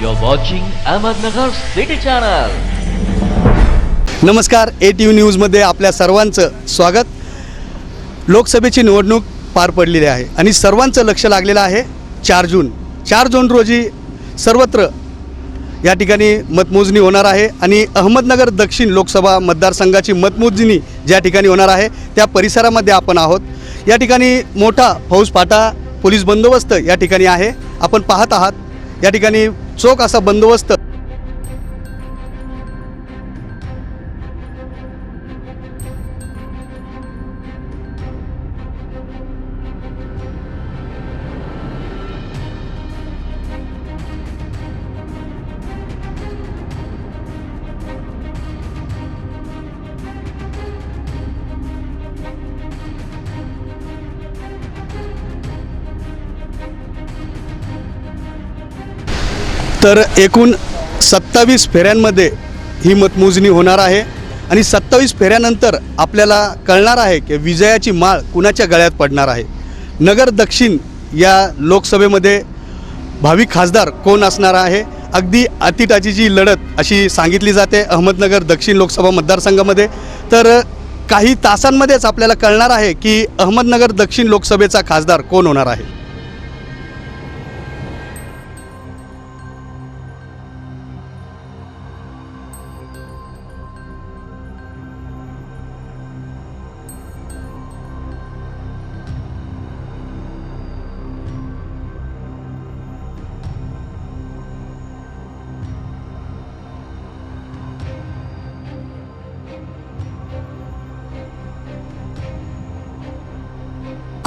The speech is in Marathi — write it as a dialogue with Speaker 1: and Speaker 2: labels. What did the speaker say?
Speaker 1: You're watching Ahmednagar City Channel.
Speaker 2: नमस्कार ए टी व्ही न्यूजमध्ये आपल्या सर्वांचं स्वागत. लोकसभेची निवडणूक पार पडलेली आहे आणि सर्वांचं लक्ष लागलेलं आहे चार जून. चार जून रोजी सर्वत्र या ठिकाणी मतमोजणी होणार आहे आणि अहमदनगर दक्षिण लोकसभा मतदारसंघाची मतमोजणी ज्या ठिकाणी होणार आहे त्या परिसरामध्ये आपण आहोत. या ठिकाणी मोठा फौजफाटा पोलीस बंदोबस्त या ठिकाणी आहे. आपण पाहत आहात या ठिकाणी चोख असा बंदोबस्त तर एकूण सत्तावीस फेऱ्यांमध्ये ही मतमोजणी होणार आहे. आणि सत्तावीस फेऱ्यानंतर आपल्याला कळणार आहे की विजयाची माळ कुणाच्या गळ्यात पडणार आहे. नगर दक्षिण या लोकसभेमध्ये भावी खासदार कोण असणार आहे? अगदी अतिटाचीची लढत अशी सांगितली जाते अहमदनगर दक्षिण लोकसभा मतदारसंघामध्ये. तर काही तासांमध्येच आपल्याला कळणार आहे की अहमदनगर दक्षिण लोकसभेचा खासदार कोण होणार आहे?